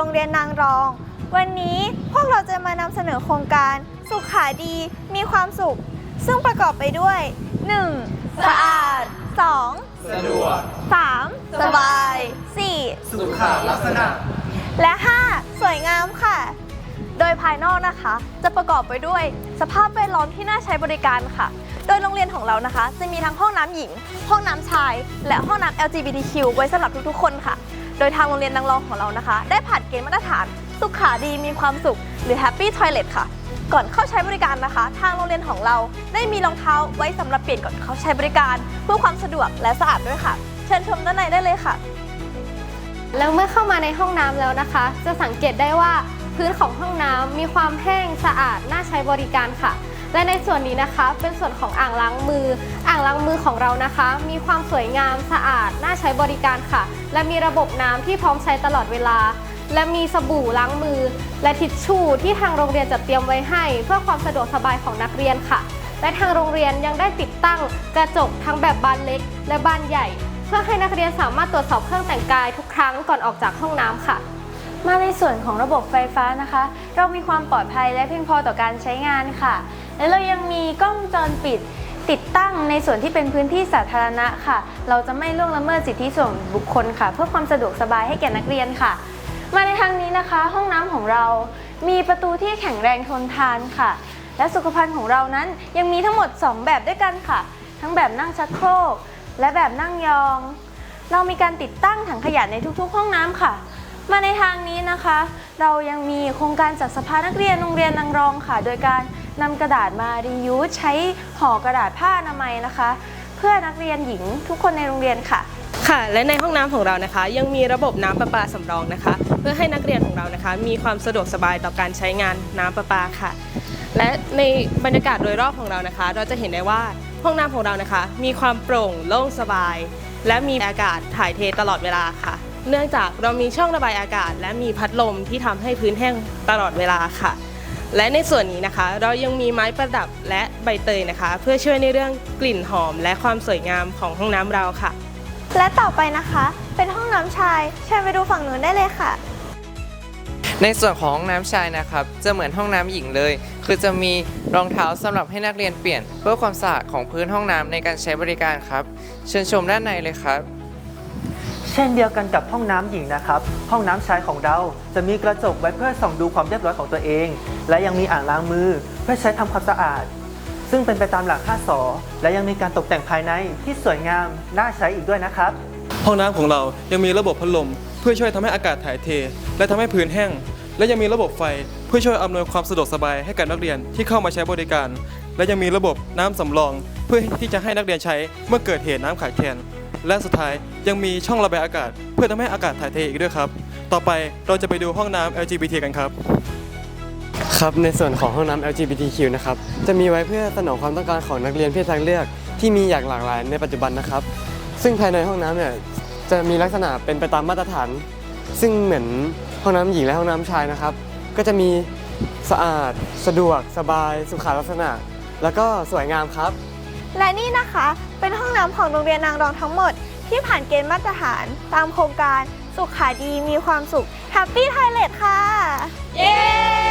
โรงเรียนนางรอง วันนี้พวกเราจะมานำเสนอโครงการ สุขาดีมีความสุข ซึ่งประกอบไปด้วย 1. สะอาด 2. สะดวก 3. สบาย 4. สุขลักษณะ และ 5. สวยงามค่ะ โดยภายนอกนะคะ จะประกอบไปด้วยสภาพแวดล้อมที่น่าใช้บริการค่ะ โดยโรงเรียนของเรานะคะ จะมีทั้งห้องน้ำหญิง ห้องน้ำชาย และห้องน้ำ LGBTQ ไว้สำหรับทุกๆ คนค่ะ โดยทางโรงเรียนนางรองของเรานะคะ ได้ผ่านเกณฑ์มาตรฐาน สุขาดีมีความสุข หรือ Happy Toilet ค่ะ ก่อนเข้าใช้บริการนะคะ ทางโรงเรียนของเราได้มีรองเท้าไว้สำหรับเปลี่ยนก่อนเข้าใช้บริการ เพื่อความสะดวกและสะอาดด้วยค่ะ เชิญชมด้านในได้เลยค่ะแล้วเมื่อเข้ามาในห้องน้ำแล้วนะคะ จะสังเกตได้ว่า พื้นของห้องน้ำมีความแห้งสะอาดน่าใช้บริการค่ะ และในส่วนนี้นะคะ เป็นส่วนของอ่างล้างมือ อ่างล้างมือของเรานะคะ มีความสวยงามสะอาดน่าใช้บริการค่ะ และมีระบบน้ำที่พร้อมใช้ตลอดเวลา และมีสบู่ล้างมือ และทิชชู่ที่ทางโรงเรียนจัดเตรียมไว้ให้ เพื่อความสะดวกสบายของนักเรียนค่ะ และทางโรงเรียนยังได้ติดตั้งกระจกทั้งแบบบานเล็ก และบานใหญ่ เพื่อให้นักเรียนสามารถตรวจสอบเครื่องแต่งกายทุกครั้งก่อนออกจากห้องน้ำค่ะ มาในส่วนของระบบไฟฟ้านะคะ เรามีความปลอดภัยและเพียงพอต่อการใช้งานค่ะ และเรายังมีกล้องวงจรปิดติดตั้งในส่วนที่เป็นพื้นที่สาธารณะค่ะ เราจะไม่ล่วงละเมิดสิทธิส่วนบุคคลค่ะ เพื่อความสะดวกสบายให้แก่นักเรียนค่ะ มาในทางนี้นะคะ ห้องน้ำของเรา มีประตูที่แข็งแรงทนทานค่ะ และสุขภัณฑ์ของเรานั้นยังมีทั้งหมด 2 แบบด้วยกันค่ะ ทั้งแบบนั่งชักโครก และแบบนั่งยอง เรามีการติดตั้งถังขยะในทุกๆ ห้องน้ำค่ะ มาในทางนี้นะคะ เรายังมีโครงการจัดสภานักเรียนโรงเรียนนางรองค่ะ โดยการนำกระดาษมารียูใช้ห่อกระดาษผ้าอนามัยนะคะ เพื่อนักเรียนหญิงทุกคนในโรงเรียนค่ะค่ะและในห้องน้ำของเรานะคะ ยังมีระบบน้ำประปาสำรองนะคะ เพื่อให้นักเรียนของเรานะคะ มีความสะดวกสบายต่อการใช้งานน้ำประปาค่ะ และในบรรยากาศโดยรอบของเรานะคะ เราจะเห็นได้ว่าห้องน้ำของเรานะคะ มีความโปร่งโล่งสบาย และมีอากาศถ่ายเทตลอดเวลาค่ะ เนื่องจากเรามีช่องระบายอากาศ และมีพัดลมที่ทำให้พื้นแห้งตลอดเวลาค่ะ และในส่วนนี้นะคะ เรายังมีไม้ประดับและใบเตยนะคะ เพื่อช่วยในเรื่องกลิ่นหอม และความสวยงามของห้องน้ำเราค่ะ และต่อไปนะคะ เป็นห้องน้ำชายเชิญไปดูฝั่งนู้นได้เลยค่ะ ในส่วนของห้องน้ำชายนะครับ จะเหมือนห้องน้ำหญิงเลย คือจะมีรองเท้าสำหรับให้นักเรียนเปลี่ยน เพื่อความสะอาดของพื้นห้องน้ำในการใช้บริการครับ เชิญชมด้านในเลยครับเช่นเดียวกันกับห้องน้ำหญิงนะครับ ห้องน้ำชายของเราจะมีกระจกไว้เพื่อส่องดูความเรียบร้อยของตัวเอง และยังมีอ่างล้างมือเพื่อใช้ทำความสะอาด ซึ่งเป็นไปตามหลัก5สอและยังมีการตกแต่งภายในที่สวยงามน่าใช้อีกด้วยนะครับ ห้องน้ำของเรายังมีระบบพัดลม เพื่อช่วยทำให้อากาศถ่ายเท และทำให้พื้นแห้ง และยังมีระบบไฟเพื่อช่วยอำนวยความสะดวกสบายให้กับนักเรียนที่เข้ามาใช้บริการ และยังมีระบบน้ำสำรอง เพื่อที่จะให้นักเรียนใช้เมื่อเกิดเหตุน้ำขาดแคลน และสุดท้ายยังมีช่องระบายอากาศ เพื่อทำให้อากาศถ่ายเทอีกด้วยครับ ต่อไปเราจะไปดูห้องน้ำ LGBT กันครับ ครับ ในส่วนของห้องน้ำ LGBTQ นะครับ จะมีไว้เพื่อสนองความต้องการของนักเรียนเพศทางเลือก ที่มีอย่างหลากหลายในปัจจุบันนะครับ ซึ่งภายในห้องน้ำเนี่ยจะมีลักษณะเป็นไปตามมาตรฐาน ซึ่งเหมือนห้องน้ำหญิงและห้องน้ำชายนะครับ ก็จะมีสะอาด สะดวก สบาย สุขาลักษณะ แล้วก็สวยงามครับ และนี่นะคะ เป็นห้องน้ำของโรงเรียนนางรองทั้งหมด ที่ผ่านเกณฑ์มาตรฐานตามโครงการสุขาดีมีความสุข Happy Toilet ค่ะ เย้